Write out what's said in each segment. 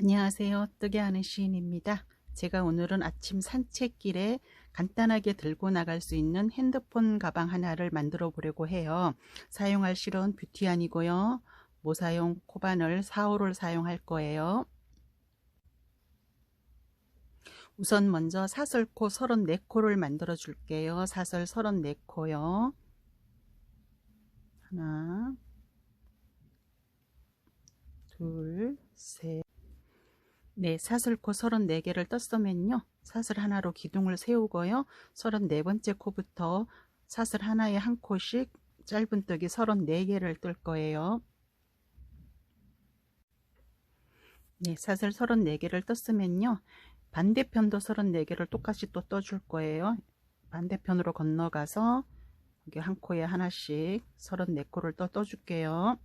안녕하세요. 뜨게 하는 시인입니다. 제가 오늘은 아침 산책길에 간단하게 들고 나갈 수 있는 핸드폰 가방 하나를 만들어 보려고 해요. 사용할 실은 뷰티안이고요. 모사용 코바늘 4호를 사용할 거예요. 우선 먼저 사슬코 34코를 만들어 줄게요. 사슬 34코요. 하나, 둘, 셋. 네, 사슬코 34개를 떴으면요. 사슬 하나로 기둥을 세우고요. 34번째 코부터 사슬 하나에 한 코씩 짧은뜨기 34개를 뜰 거예요. 네, 사슬 34개를 떴으면요. 반대편도 34개를 똑같이 또 떠줄 거예요. 반대편으로 건너가서 여기 한 코에 하나씩 34코를 또 떠줄게요.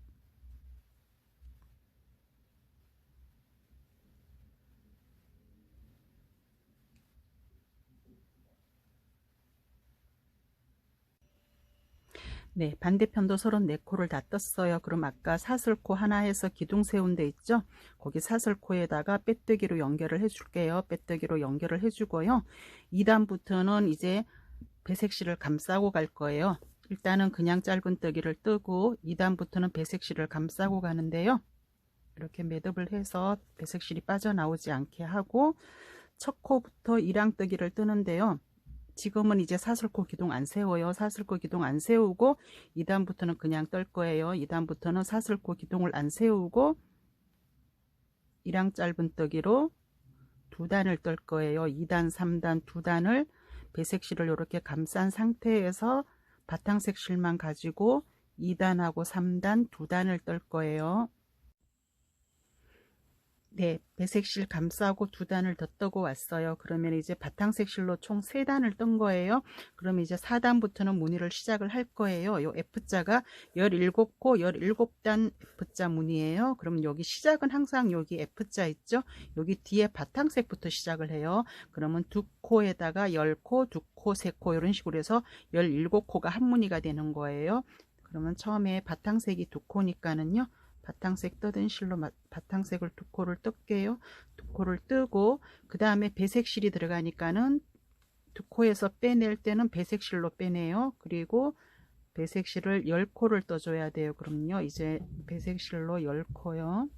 네, 반대편도 34코를 다 떴어요. 그럼 아까 사슬코 하나 해서 기둥 세운 데 있죠? 거기 사슬코에다가 빼뜨기로 연결을 해줄게요. 빼뜨기로 연결을 해주고요. 2단부터는 이제 배색실을 감싸고 갈 거예요. 일단은 그냥 짧은 뜨기를 뜨고 2단부터는 배색실을 감싸고 가는데요. 이렇게 매듭을 해서 배색실이 빠져나오지 않게 하고 첫 코부터 1랑뜨기를 뜨는데요. 지금은 이제 사슬코 기둥 안 세워요. 사슬코 기둥 안 세우고 2단부터는 그냥 떨 거예요. 2단부터는 사슬코 기둥을 안 세우고 1랑 짧은 뜨기로 두 단을 떨 거예요. 2단, 3단, 두 단을 배색실을 이렇게 감싼 상태에서 바탕색 실만 가지고 2단하고 3단, 두 단을 떨 거예요. 네, 배색실 감싸고 두 단을 더 뜨고 왔어요. 그러면 이제 바탕색실로 총 세 단을 뜬 거예요. 그럼 이제 4단부터는 무늬를 시작을 할 거예요. 요 F자가 17코, 17단 F자 무늬예요. 그럼 여기 시작은 항상 여기 F자 있죠? 여기 뒤에 바탕색부터 시작을 해요. 그러면 두 코에다가 10코, 두 코, 세 코 이런 식으로 해서 17코가 한 무늬가 되는 거예요. 그러면 처음에 바탕색이 두 코니까는요. 바탕색 떠든 실로 바탕색을 두 코를 뜰게요. 두 코를 뜨고 그 다음에 배색 실이 들어가니까는 두 코에서 빼낼 때는 배색 실로 빼내요. 그리고 배색 실을 10코를 떠줘야 돼요. 그럼요. 이제 배색 실로 10코요.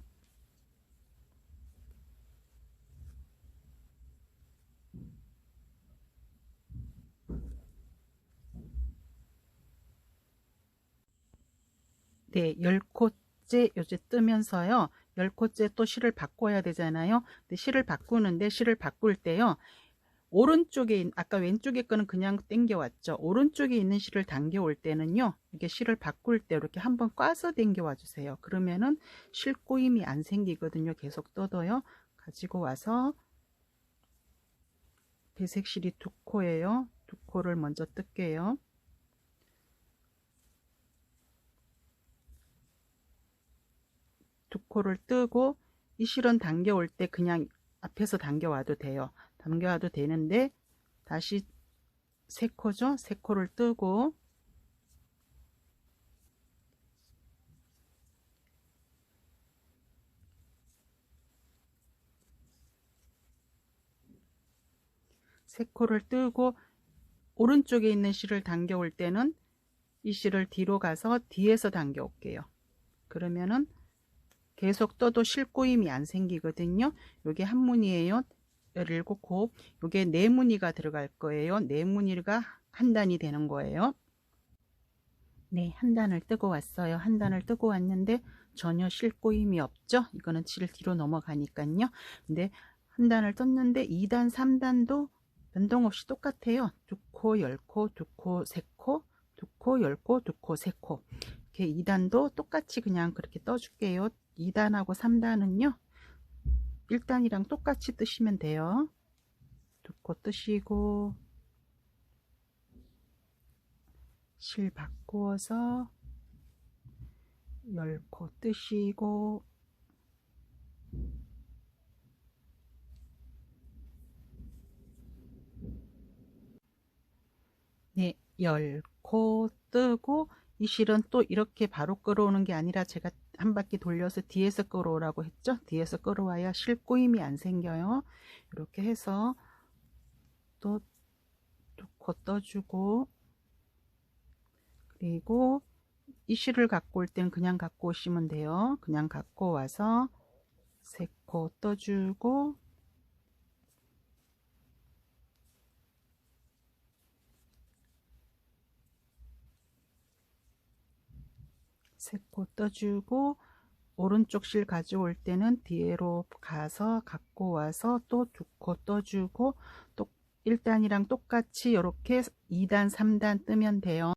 네, 10코 열코째 요새 뜨면서요. 열 코째 또 실을 바꿔야 되잖아요. 근데 실을 바꾸는데 실을 바꿀 때요. 오른쪽에 아까 왼쪽에 거는 그냥 당겨 왔죠. 오른쪽에 있는 실을 당겨 올 때는요. 이게 실을 바꿀 때 이렇게 한번 꽈서 당겨 와 주세요. 그러면은 실 꼬임이 안 생기거든요. 계속 떠도요. 가지고 와서 배색 실이 두 코예요. 두 코를 먼저 뜰게요. 두 코를 뜨고 이 실은 당겨올 때 그냥 앞에서 당겨와도 돼요. 당겨와도 되는데 다시 세 코죠. 세 코를 뜨고 세 코를 뜨고 오른쪽에 있는 실을 당겨올 때는 이 실을 뒤로 가서 뒤에서 당겨 올게요. 그러면은 계속 떠도 실꼬임이 안 생기거든요. 요게 한 무늬예요. 17코. 요게 네 무늬가 들어갈 거예요. 네 무늬가 한 단이 되는 거예요. 네, 한 단을 뜨고 왔어요. 한 단을 뜨고 왔는데 전혀 실꼬임이 없죠. 이거는 질 뒤로 넘어가니까요. 근데 한 단을 떴는데 2단, 3단도 변동 없이 똑같아요. 두 코, 열 코, 두 코, 세 코, 두 코, 열 코, 두 코, 세 코. 이렇게 2단도 똑같이 그냥 그렇게 떠줄게요. 2단하고 3단은요. 1단이랑 똑같이 뜨시면 돼요. 두코 뜨시고 실 바꾸어서 10코 뜨시고 네, 10코 뜨고 이 실은 또 이렇게 바로 끌어오는 게 아니라 제가 한 바퀴 돌려서 뒤에서 끌어오라고 했죠. 뒤에서 끌어와야 실 꼬임이 안 생겨요. 이렇게 해서 또 두코 떠주고 그리고 이 실을 갖고 올 땐 그냥 갖고 오시면 돼요. 그냥 갖고 와서 세코 떠주고 세코 떠주고 오른쪽 실 가져올 때는 뒤로 가서 갖고 와서 또 두 코 떠주고 또 1단이랑 똑같이 이렇게 2단, 3단 뜨면 돼요.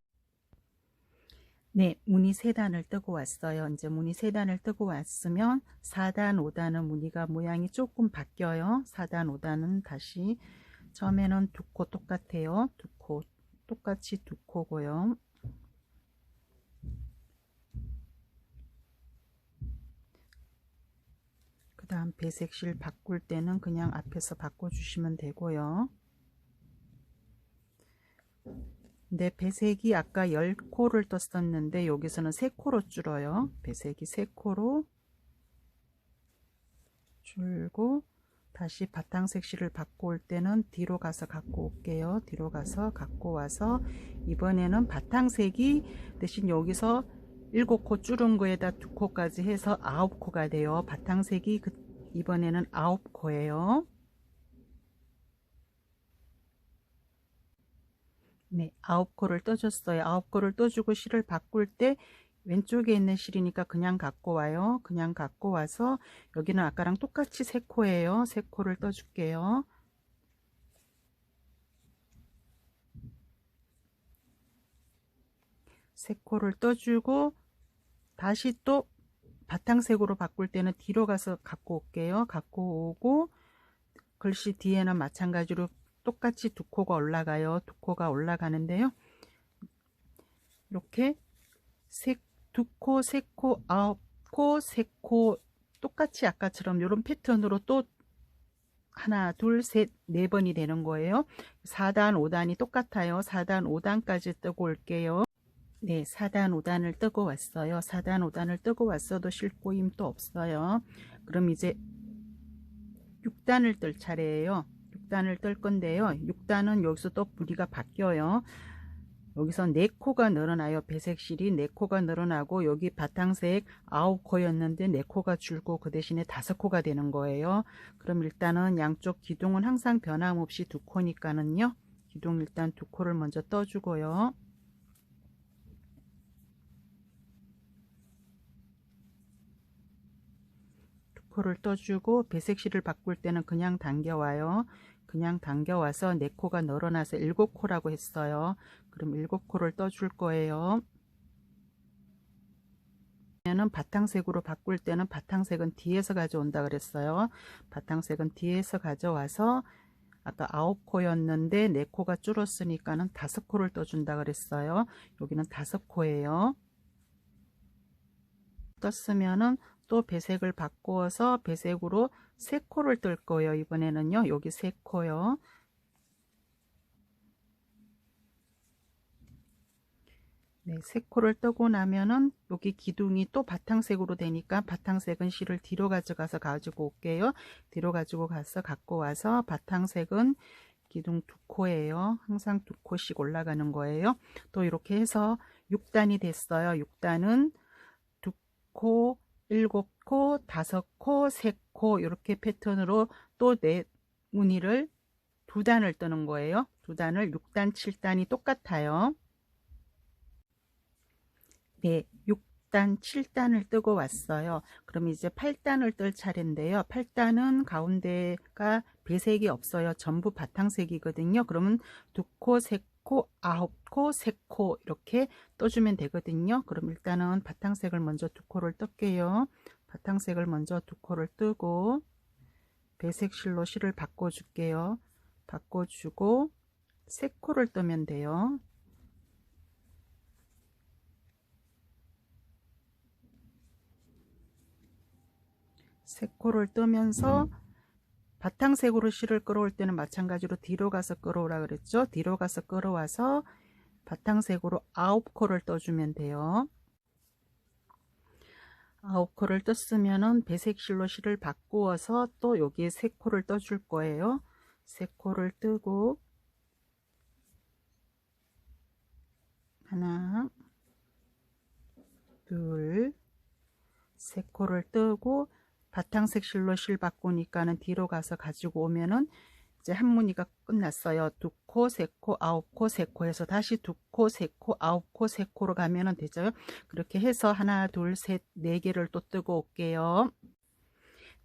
네, 무늬 3단을 뜨고 왔어요. 이제 무늬 3단을 뜨고 왔으면 4단, 5단은 무늬가 모양이 조금 바뀌어요. 4단, 5단은 다시 처음에는 두 코 똑같아요. 두 코 똑같이 두 코고요. 다음 배색 실 바꿀 때는 그냥 앞에서 바꿔주시면 되고요. 네, 배색이 아까 10코를 떴었는데 여기서는 3코로 줄어요. 배색이 3코로 줄고 다시 바탕색 실을 바꿔 올 때는 뒤로 가서 갖고 올게요. 뒤로 가서 갖고 와서 이번에는 바탕색이 대신 여기서 7코 줄은 거에다 2코까지 해서 9코가 돼요. 바탕색이 그 이번에는 9코예요. 네, 아홉 코를 떠줬어요. 아홉 코를 떠주고 실을 바꿀 때 왼쪽에 있는 실이니까 그냥 갖고 와요. 그냥 갖고 와서 여기는 아까랑 똑같이 세 코예요. 세 코를 떠줄게요. 세 코를 떠주고 다시 또 바탕색으로 바꿀 때는 뒤로 가서 갖고 올게요. 갖고 오고 글씨 뒤에는 마찬가지로 똑같이 두 코가 올라가요. 두 코가 올라가는데요. 이렇게 세, 두 코, 세 코, 아홉 코, 세 코 똑같이 아까처럼 이런 패턴으로 또 하나, 둘, 셋, 네 번이 되는 거예요. 4단, 5단이 똑같아요. 4단, 5단까지 뜨고 올게요. 네, 4단, 5단을 뜨고 왔어요. 4단, 5단을 뜨고 왔어도 실꼬임 또 없어요. 그럼 이제 6단을 뜰 차례예요. 6단을 뜰 건데요. 6단은 여기서 또 무늬가 바뀌어요. 여기서 4코가 늘어나요. 배색실이 4코가 늘어나고 여기 바탕색 9코였는데 4코가 줄고 그 대신에 5코가 되는 거예요. 그럼 일단은 양쪽 기둥은 항상 변함없이 2코니까는요. 기둥 일단 2코를 먼저 떠주고요. 코를 떠주고 배색실을 바꿀 때는 그냥 당겨와요. 그냥 당겨와서 4코가 늘어나서 7코라고 했어요. 그럼 7코를 떠줄 거예요. 는 바탕색으로 바꿀 때는 바탕색은 뒤에서 가져온다 그랬어요. 바탕색은 뒤에서 가져와서 아까 9코였는데 4코가 줄었으니까는 5코를 떠준다 그랬어요. 여기는 5코예요. 떴으면은 또 배색을 바꾸어서 배색으로 3코를 뜰 거예요. 이번에는요. 여기 3코요. 네, 3코를 뜨고 나면은 여기 기둥이 또 바탕색으로 되니까 바탕색은 실을 뒤로 가져가서 가지고 올게요. 뒤로 가지고 가서 갖고 와서 바탕색은 기둥 두 코예요. 항상 두 코씩 올라가는 거예요. 또 이렇게 해서 6단이 됐어요. 6단은 두 코, 일곱 코, 다섯 코, 세 코 이렇게 패턴으로 또 네 무늬를 두 단을 뜨는 거예요. 두 단을 6단, 7단이 똑같아요. 네, 6단, 7단을 뜨고 왔어요. 그럼 이제 8단을 뜰 차례인데요. 8단은 가운데가 배색이 없어요. 전부 바탕색이거든요. 그러면 두 코, 세 코, 아홉 코, 세코 이렇게 떠주면 되거든요. 그럼 일단은 바탕색을 먼저 두 코를 뜰게요. 바탕색을 먼저 두 코를 뜨고 배색 실로 실을 바꿔줄게요. 바꿔주고 세 코를 뜨면 돼요. 세 코를 뜨면서 바탕색으로 실을 끌어올 때는 마찬가지로 뒤로 가서 끌어오라 그랬죠. 뒤로 가서 끌어와서 바탕색으로 9코를 떠주면 돼요. 아홉 코를 떴으면은 배색 실로 실을 바꾸어서 또 여기에 세 코를 떠줄 거예요. 세 코를 뜨고 하나 둘세 코를 뜨고 바탕색 실로 실 바꾸니까는 뒤로 가서 가지고 오면은 이제 한 무늬가 끝났어요. 두 코, 세 코, 아홉 코, 세 코 해서 다시 두 코, 세 코, 아홉 코, 세 코로 가면은 되죠. 그렇게 해서 하나, 둘, 셋, 네 개를 또 뜨고 올게요.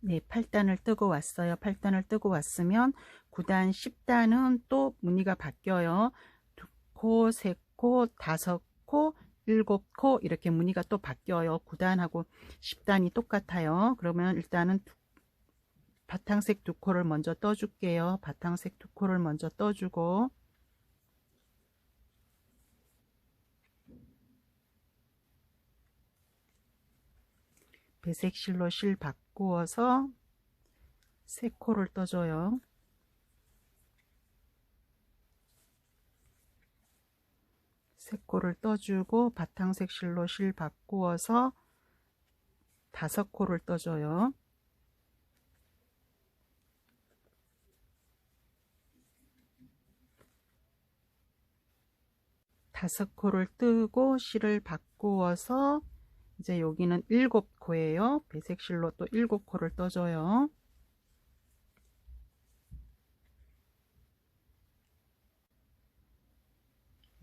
네, 8단을 뜨고 왔어요. 8단을 뜨고 왔으면 9단, 10단은 또 무늬가 바뀌어요. 두 코, 세 코, 다섯 코, 일곱 코 이렇게 무늬가 또 바뀌어요. 9단하고 10단이 똑같아요. 그러면 일단은 두 바탕색 두 코를 먼저 떠줄게요. 바탕색 두 코를 먼저 떠주고 배색 실로 실 바꾸어서 세 코를 떠줘요. 세 코를 떠주고 바탕색 실로 실 바꾸어서 다섯 코를 떠줘요. 다섯 코를 뜨고 실을 바꾸어서 이제 여기는 일곱 코예요. 배색 실로 또 일곱 코를 떠줘요.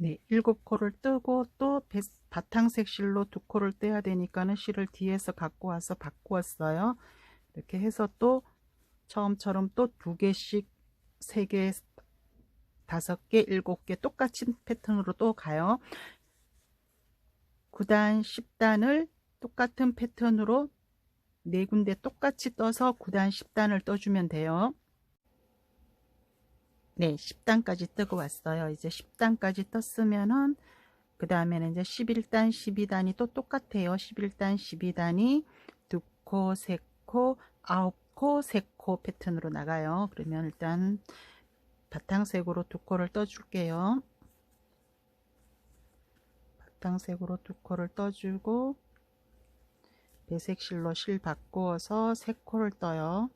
네, 일곱 코를 뜨고 또 배, 바탕색 실로 두 코를 떼야 되니까는 실을 뒤에서 갖고 와서 바꾸었어요. 이렇게 해서 또 처음처럼 또 두 개씩 세 개, 다섯 개, 일곱 개 똑같은 패턴으로 또 가요. 9단, 10단을 똑같은 패턴으로 네 군데 똑같이 떠서 9단, 10단을 떠주면 돼요. 네, 10단까지 뜨고 왔어요. 이제 10단까지 떴으면은 그 다음에는 이제 11단, 12단이 또 똑같아요. 11단, 12단이 두 코, 세 코, 아홉 코, 세 코 패턴으로 나가요. 그러면 일단 바탕색으로 두 코를 떠줄게요. 바탕색으로 두 코를 떠주고 배색 실로 실 바꾸어서 세 코를 떠요.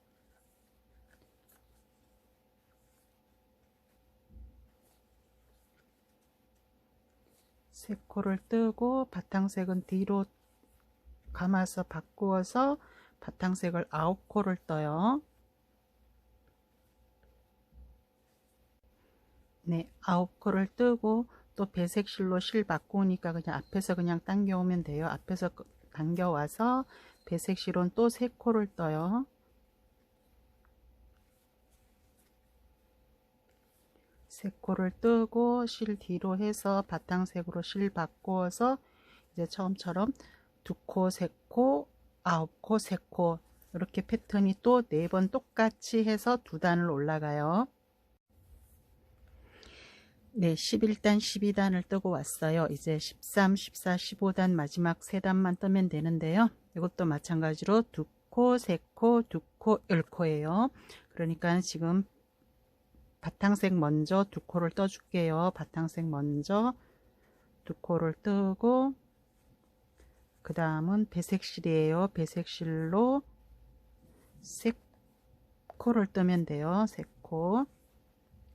세 코를 뜨고 바탕색은 뒤로 감아서 바꾸어서 바탕색을 아홉 코를 떠요. 네, 아홉 코를 뜨고 또 배색 실로 실 바꾸니까 그냥 앞에서 그냥 당겨오면 돼요. 앞에서 당겨와서 배색 실은 또세 코를 떠요. 세 코를 뜨고 실 뒤로 해서 바탕색으로 실 바꾸어서 이제 처음처럼 두 코, 세 코, 아홉 코, 세 코 이렇게 패턴이 또 네 번 똑같이 해서 두 단을 올라가요. 네, 11단, 12단을 뜨고 왔어요. 이제 13, 14, 15단 마지막 3단만 뜨면 되는데요. 이것도 마찬가지로 두 코, 세 코, 두 코, 열 코예요. 그러니까 지금 바탕색 먼저 두 코를 떠줄게요. 바탕색 먼저 두 코를 뜨고 그 다음은 배색실이에요. 배색실로 세 코를 뜨면 돼요. 세 코.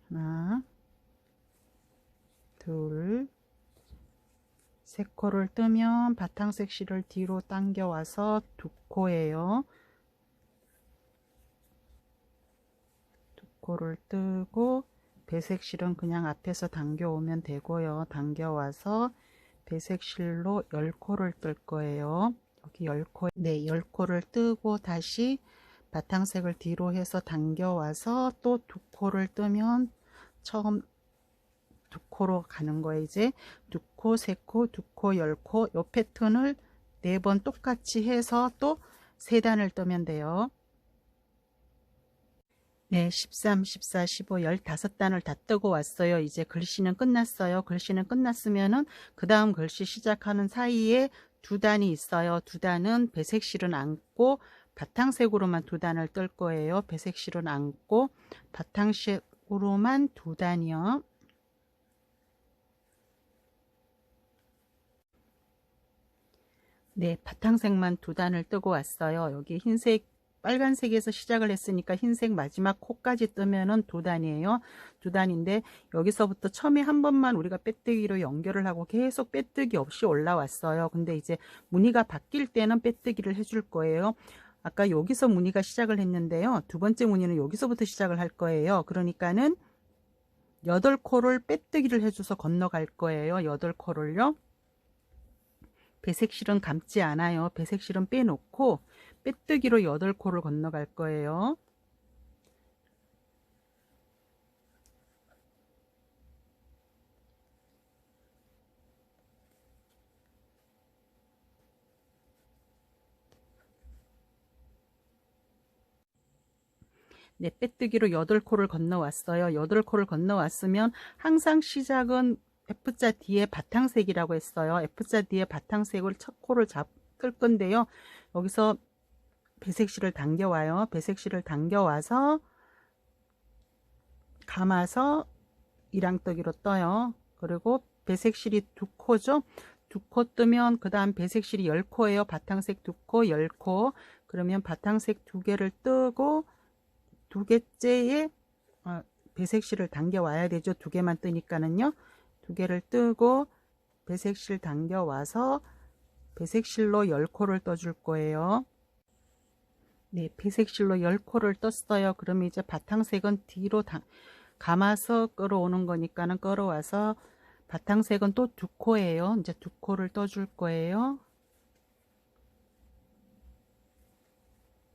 하나, 둘, 세 코를 뜨면 바탕색 실을 뒤로 당겨와서 두 코예요. 코를 뜨고 배색 실은 그냥 앞에서 당겨오면 되고요. 당겨와서 배색 실로 10코를 뜰 거예요. 여기 10코, 네, 10코를 뜨고 다시 바탕색을 뒤로 해서 당겨와서 또 두 코를 뜨면 처음 두 코로 가는 거예요. 이제 두 코, 세 코, 두 코, 열 코, 요 패턴을 네 번 똑같이 해서 또 세 단을 뜨면 돼요. 네, 13, 14, 15, 15단을 다 뜨고 왔어요. 이제 글씨는 끝났어요. 글씨는 끝났으면은 그 다음 글씨 시작하는 사이에 두 단이 있어요. 두 단은 배색실은 안고 바탕색으로만 두 단을 뜰 거예요. 배색실은 안고 바탕색으로만 두 단이요. 네, 바탕색만 두 단을 뜨고 왔어요. 여기 흰색, 빨간색에서 시작을 했으니까 흰색 마지막 코까지 뜨면은 두 단이에요. 두 단인데 여기서부터 처음에 한 번만 우리가 빼뜨기로 연결을 하고 계속 빼뜨기 없이 올라왔어요. 근데 이제 무늬가 바뀔 때는 빼뜨기를 해줄 거예요. 아까 여기서 무늬가 시작을 했는데요. 두 번째 무늬는 여기서부터 시작을 할 거예요. 그러니까는 여덟 코를 빼뜨기를 해줘서 건너갈 거예요. 여덟 코를요. 배색실은 감지 않아요. 배색실은 빼놓고 빼뜨기로 여덟 코를 건너갈 거예요. 네, 빼뜨기로 8코를 건너왔어요. 8코를 건너왔으면 항상 시작은 F자 뒤에 바탕색이라고 했어요. F자 뒤에 바탕색을 첫 코를 잡을 건데요. 여기서 배색실을 당겨와요. 배색실을 당겨와서 감아서 이랑뜨기로 떠요. 그리고 배색실이 두 코죠. 두 코 뜨면 그 다음 배색실이 10코예요. 바탕색 두 코, 10코. 그러면 바탕색 두 개를 뜨고 두 개째에 어, 배색실을 당겨 와야 되죠. 두 개만 뜨니까는요. 두 개를 뜨고 배색실 당겨 와서 배색실로 10코를 떠줄 거예요. 네, 배색실로 10코를 떴어요. 그러면 이제 바탕색은 뒤로 당, 감아서 끌어오는 거니까는 끌어와서 바탕색은 또 두 코예요. 이제 두 코를 떠줄 거예요.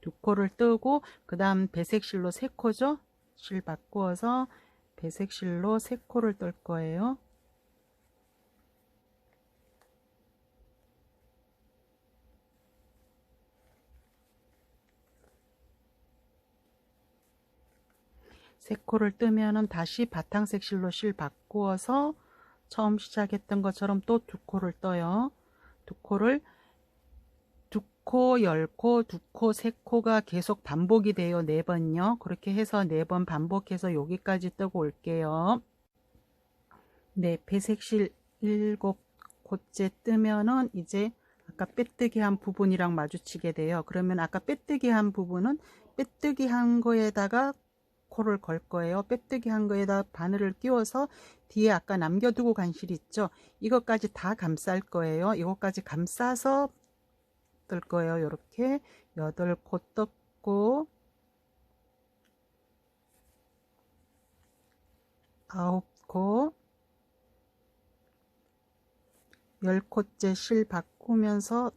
두 코를 뜨고 그 다음 배색실로 세 코죠. 실 바꾸어서 배색실로 세 코를 뜰 거예요. 세 코를 뜨면은 다시 바탕색 실로 실 바꾸어서 처음 시작했던 것처럼 또 두 코를 떠요. 두 코를 두 코, 열 코, 두 코, 세 코가 계속 반복이 돼요. 네 번요. 그렇게 해서 네 번 반복해서 여기까지 뜨고 올게요. 네, 배색실 일곱 코째 뜨면은 이제 아까 빼뜨기 한 부분이랑 마주치게 돼요. 그러면 아까 빼뜨기 한 부분은 빼뜨기 한 거에다가 코를 걸 거예요. 빼뜨기 한 거에다 바늘을 끼워서 뒤에 아까 남겨두고 간실 있죠. 이것까지 다 감쌀 거예요. 이것까지 감싸서 뜰 거예요. 이렇게 여덟 코 떴고 아홉 코, 열 코째 실 바꾸면서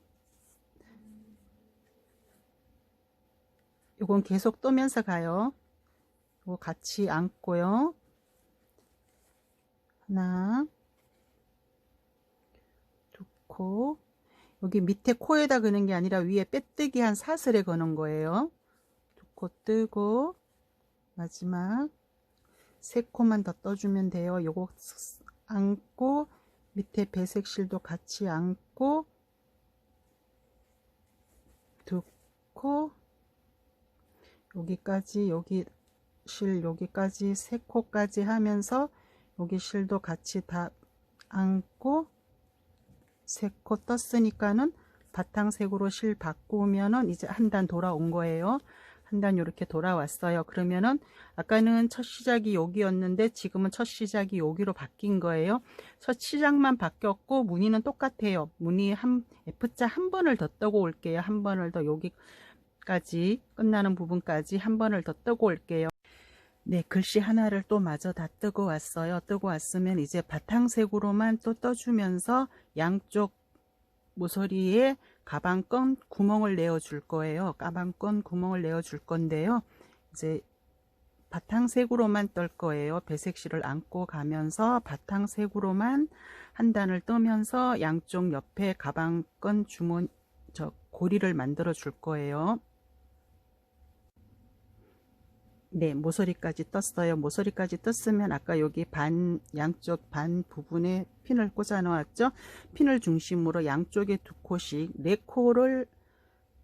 이건 계속 뜨면서 가요. 이거 같이 안고요. 하나, 두 코, 여기 밑에 코에다 그는 게 아니라 위에 빼뜨기 한 사슬에 거는 거예요. 두 코 뜨고 마지막 세 코만 더 떠주면 돼요. 요거 안고 밑에 배색 실도 같이 안고 두 코 여기까지 여기 실 여기까지 세 코까지 하면서 여기 실도 같이 다 안고 세 코 떴으니까는 바탕색으로 실 바꾸면은 이제 한 단 돌아온 거예요. 한 단 이렇게 돌아왔어요. 그러면은 아까는 첫 시작이 여기였는데 지금은 첫 시작이 여기로 바뀐 거예요. 첫 시작만 바뀌었고 무늬는 똑같아요. 무늬 한 F자 한 번을 더 떠고 올게요. 한 번을 더 여기까지 끝나는 부분까지 한 번을 더 뜨고 올게요. 네, 글씨 하나를 또 마저 다 뜨고 왔어요. 뜨고 왔으면 이제 바탕색으로만 또 떠주면서 양쪽 모서리에 가방끈 구멍을 내어 줄 거예요. 가방끈 구멍을 내어 줄 건데요. 이제 바탕색으로만 떨 거예요. 배색실을 안고 가면서 바탕색으로만 한 단을 뜨면서 양쪽 옆에 가방끈 주문 저 고리를 만들어 줄 거예요. 네, 모서리까지 떴어요. 모서리까지 떴으면 아까 여기 반 양쪽 반 부분에 핀을 꽂아 놓았죠. 핀을 중심으로 양쪽에 두 코씩 네 코를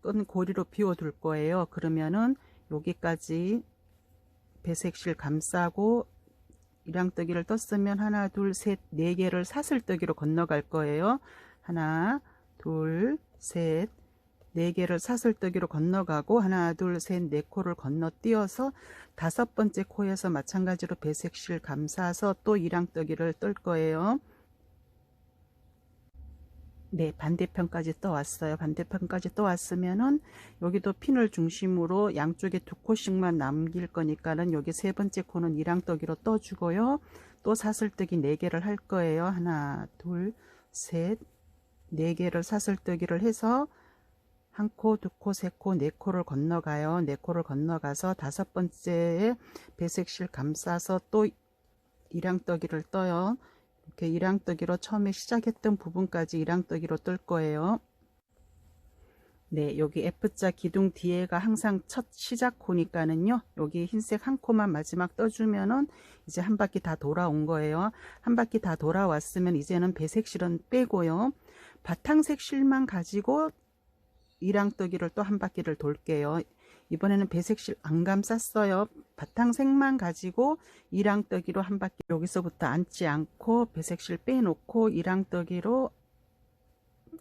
끈 고리로 비워 둘 거예요. 그러면은 여기까지 배색실 감싸고 이랑뜨기를 떴으면 하나 둘 셋 네 개를 사슬뜨기로 건너갈 거예요. 하나 둘 셋, 네 개를 사슬뜨기로 건너가고 하나, 둘, 셋, 네 코를 건너뛰어서 다섯 번째 코에서 마찬가지로 배색실 감싸서 또 이랑뜨기를 뜰 거예요. 네, 반대편까지 떠왔어요. 반대편까지 떠왔으면은 여기도 핀을 중심으로 양쪽에 두 코씩만 남길 거니까는 여기 세 번째 코는 이랑뜨기로 떠주고요. 또 사슬뜨기 네 개를 할 거예요. 하나, 둘, 셋, 네 개를 사슬뜨기를 해서 한 코, 두 코, 세 코, 네 코를 건너가요. 네 코를 건너가서 다섯 번째에 배색실 감싸서 또 이랑뜨기를 떠요. 이렇게 이랑뜨기로 처음에 시작했던 부분까지 이랑뜨기로 뜰 거예요. 네, 여기 F자 기둥 뒤에가 항상 첫 시작 코니까는요. 여기 흰색 한 코만 마지막 떠주면은 이제 한 바퀴 다 돌아온 거예요. 한 바퀴 다 돌아왔으면 이제는 배색 실은 빼고요. 바탕색 실만 가지고 이랑뜨기를 또 한 바퀴를 돌게요. 이번에는 배색실 안 감 쌌어요. 바탕색만 가지고 이랑뜨기로 한 바퀴 여기서부터 앉지 않고 배색실 빼놓고 이랑뜨기로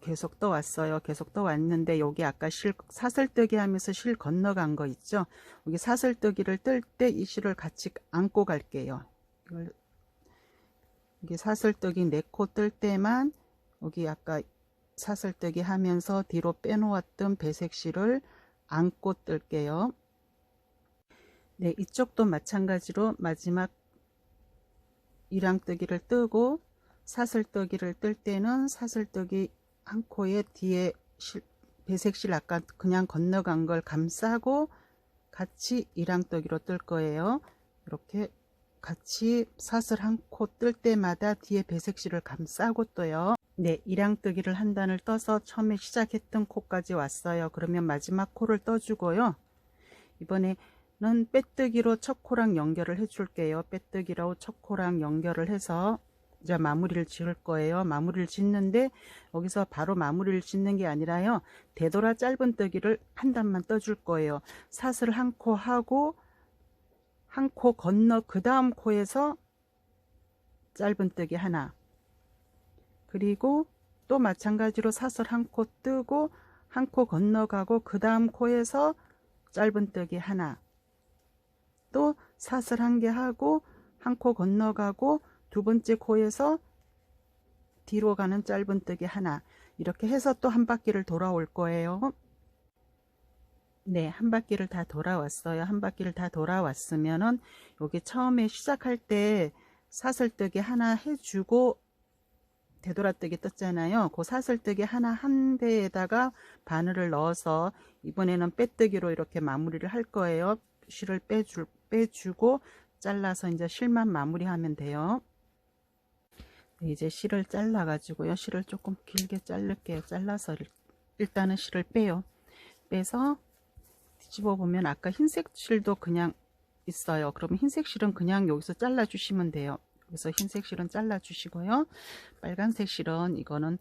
계속 떠왔어요. 계속 떠왔는데 여기 아까 실 사슬뜨기 하면서 실 건너간 거 있죠. 여기 사슬뜨기를 뜰 때 이 실을 같이 안고 갈게요. 이게 사슬뜨기 네 코 뜰 때만 여기 아까 사슬뜨기 하면서 뒤로 빼놓았던 배색실을 안고 뜰게요. 네, 이쪽도 마찬가지로 마지막 이랑뜨기를 뜨고 사슬뜨기를 뜰 때는 사슬뜨기 한 코에 뒤에 실, 배색실 아까 그냥 건너간 걸 감싸고 같이 이랑뜨기로 뜰 거예요. 이렇게 같이 사슬 한 코 뜰 때마다 뒤에 배색실을 감싸고 떠요. 네, 이랑뜨기를 한 단을 떠서 처음에 시작했던 코까지 왔어요. 그러면 마지막 코를 떠주고요. 이번에는 빼뜨기로 첫 코랑 연결을 해줄게요. 빼뜨기로 첫 코랑 연결을 해서 이제 마무리를 지을 거예요. 마무리를 짓는데 여기서 바로 마무리를 짓는 게 아니라요. 되돌아 짧은 뜨기를 한 단만 떠줄 거예요. 사슬 한 코 하고 한 코 건너 그 다음 코에서 짧은 뜨기 하나 그리고 또 마찬가지로 사슬 한 코 뜨고 한 코 건너가고 그 다음 코에서 짧은 뜨기 하나 또 사슬 한 개 하고 한 코 건너가고 두 번째 코에서 뒤로 가는 짧은 뜨기 하나 이렇게 해서 또 한 바퀴를 돌아올 거예요. 네, 한 바퀴를 다 돌아왔어요. 한 바퀴를 다 돌아왔으면은 여기 처음에 시작할 때 사슬뜨기 하나 해주고 되돌아뜨기 떴잖아요. 그 사슬뜨기 하나 한 대에다가 바늘을 넣어서 이번에는 빼뜨기로 이렇게 마무리를 할 거예요. 실을 빼줄, 빼주고 잘라서 이제 실만 마무리하면 돼요. 네, 이제 실을 잘라 가지고요. 실을 조금 길게 자를게요. 잘라서 일단은 실을 빼요. 빼서 뒤집어 보면 아까 흰색 실도 그냥 있어요. 그러면 흰색 실은 그냥 여기서 잘라 주시면 돼요. 그래서 흰색 실은 잘라 주시고요. 빨간색 실은 이거는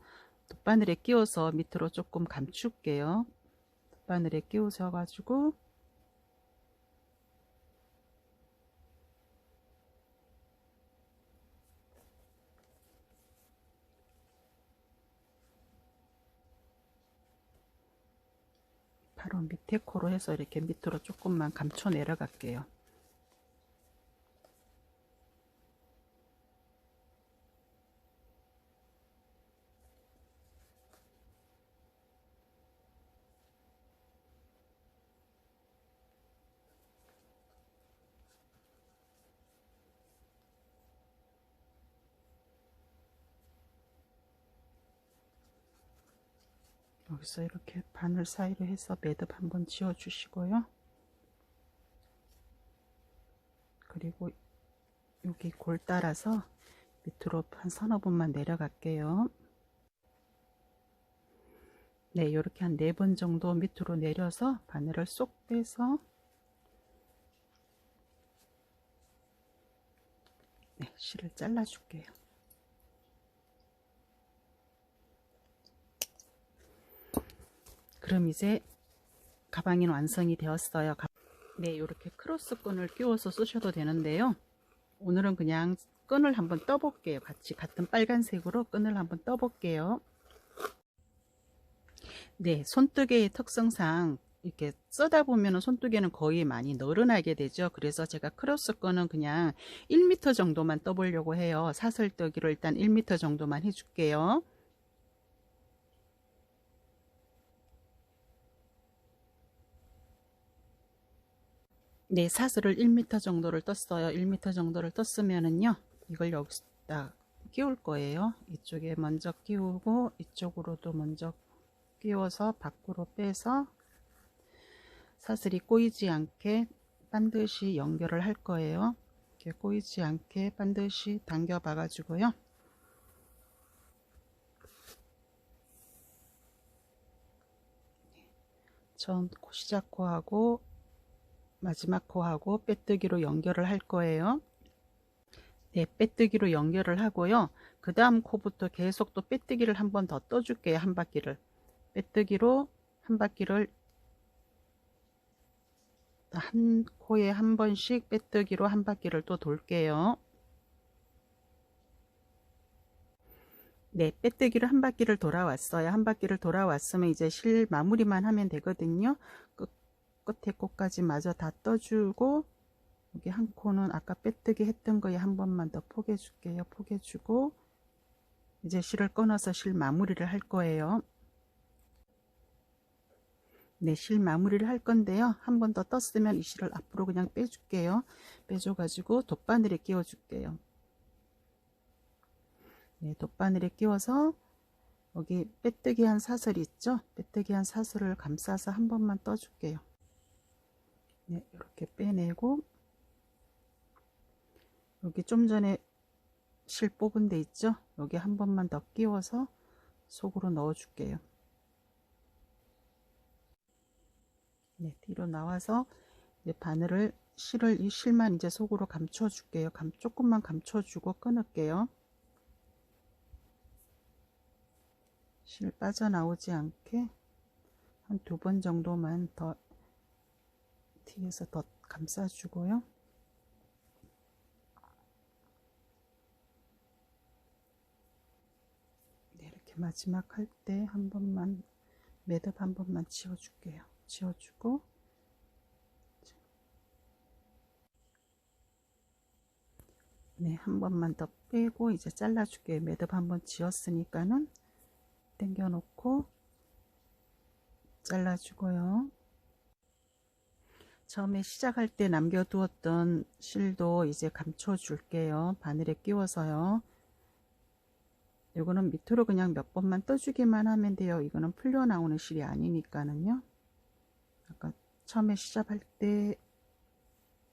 돗바늘에 끼워서 밑으로 조금 감출게요. 돗바늘에 끼우셔 가지고 바로 밑에 코로 해서 이렇게 밑으로 조금만 감춰 내려갈게요. 여기서 이렇게 바늘 사이로 해서 매듭 한번 지어 주시고요. 그리고 여기 골 따라서 밑으로 한 서너 번만 내려갈게요. 네, 이렇게 한 네 번 정도 밑으로 내려서 바늘을 쏙 빼서 네, 실을 잘라 줄게요. 그럼 이제 가방이 완성이 되었어요. 네, 이렇게 크로스 끈을 끼워서 쓰셔도 되는데요. 오늘은 그냥 끈을 한번 떠 볼게요. 같이 같은 빨간색으로 끈을 한번 떠 볼게요. 네, 손뜨개의 특성상 이렇게 쓰다 보면 손뜨개는 거의 많이 늘어나게 되죠. 그래서 제가 크로스 거는 그냥 1m 정도만 떠보려고 해요. 사슬뜨기로 일단 1m 정도만 해줄게요. 네, 사슬을 1m 정도를 떴어요. 1m 정도를 떴으면은요, 이걸 여기다 끼울 거예요. 이쪽에 먼저 끼우고, 이쪽으로도 먼저 끼워서 밖으로 빼서 사슬이 꼬이지 않게 반드시 연결을 할 거예요. 이렇게 꼬이지 않게 반드시 당겨 봐 가지고요. 처음 시작 코하고 마지막 코하고 빼뜨기로 연결을 할 거예요. 네, 빼뜨기로 연결을 하고요. 그 다음 코부터 계속 또 빼뜨기를 한 번 더 떠줄게요. 한 바퀴를. 빼뜨기로 한 바퀴를 한 코에 한 번씩 빼뜨기로 한 바퀴를 또 돌게요. 네, 빼뜨기로 한 바퀴를 돌아왔어요. 한 바퀴를 돌아왔으면 이제 실 마무리만 하면 되거든요. 끝, 끝에 코까지 마저 다 떠주고 여기 한 코는 아까 빼뜨기 했던 거에 한 번만 더 포개 줄게요. 포개 주고 이제 실을 끊어서 실 마무리를 할 거예요. 네, 실 마무리를 할 건데요. 한 번 더 떴으면 이 실을 앞으로 그냥 빼 줄게요. 빼줘 가지고 돗바늘에 끼워 줄게요. 네, 돗바늘에 끼워서 여기 빼뜨기 한 사슬 있죠? 빼뜨기 한 사슬을 감싸서 한 번만 떠줄게요. 네, 이렇게 빼내고 여기 좀 전에 실 뽑은 데 있죠? 여기 한 번만 더 끼워서 속으로 넣어 줄게요. 네, 뒤로 나와서 이제 바늘을 실을 이 실만 이제 속으로 감춰 줄게요. 감, 조금만 감춰 주고 끊을게요. 실 빠져나오지 않게 한 두 번 정도만 더 뒤에서 더 감싸 주고요. 네, 이렇게 마지막 할 때 한 번만 매듭 한 번만 지워 줄게요. 지워주고 네, 한 번만 더 빼고 이제 잘라줄게요. 매듭 한 번 지었으니까는 당겨 놓고 잘라주고요. 처음에 시작할 때 남겨두었던 실도 이제 감춰 줄게요. 바늘에 끼워서요. 이거는 밑으로 그냥 몇 번만 떠주기만 하면 돼요. 이거는 풀려 나오는 실이 아니니까는요. 아까 처음에 시작할 때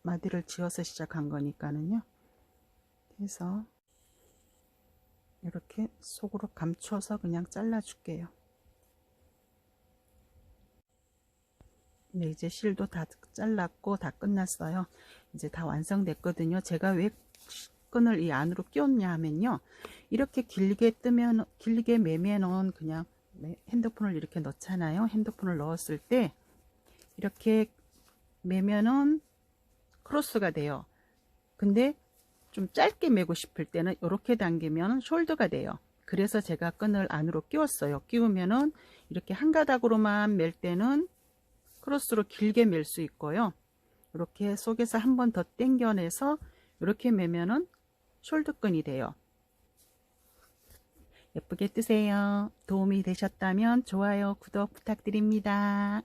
마디를 지어서 시작한 거니까는요. 해서 이렇게 속으로 감춰서 그냥 잘라 줄게요. 네, 이제 실도 다 잘랐고 다 끝났어요. 이제 다 완성됐거든요. 제가 왜 끈을 이 안으로 끼웠냐 하면요. 이렇게 길게 뜨면 길게 매면은 그냥 핸드폰을 이렇게 넣잖아요. 핸드폰을 넣었을 때 이렇게 매면은 크로스가 돼요. 근데 좀 짧게 매고 싶을 때는 이렇게 당기면 숄더가 돼요. 그래서 제가 끈을 안으로 끼웠어요. 끼우면은 이렇게 한 가닥으로만 멜 때는 크로스로 길게 멜수 있고요. 이렇게 속에서 한 번 더 당겨내서 이렇게 매면은 숄더끈이 돼요. 예쁘게 뜨세요. 도움이 되셨다면 좋아요, 구독 부탁드립니다.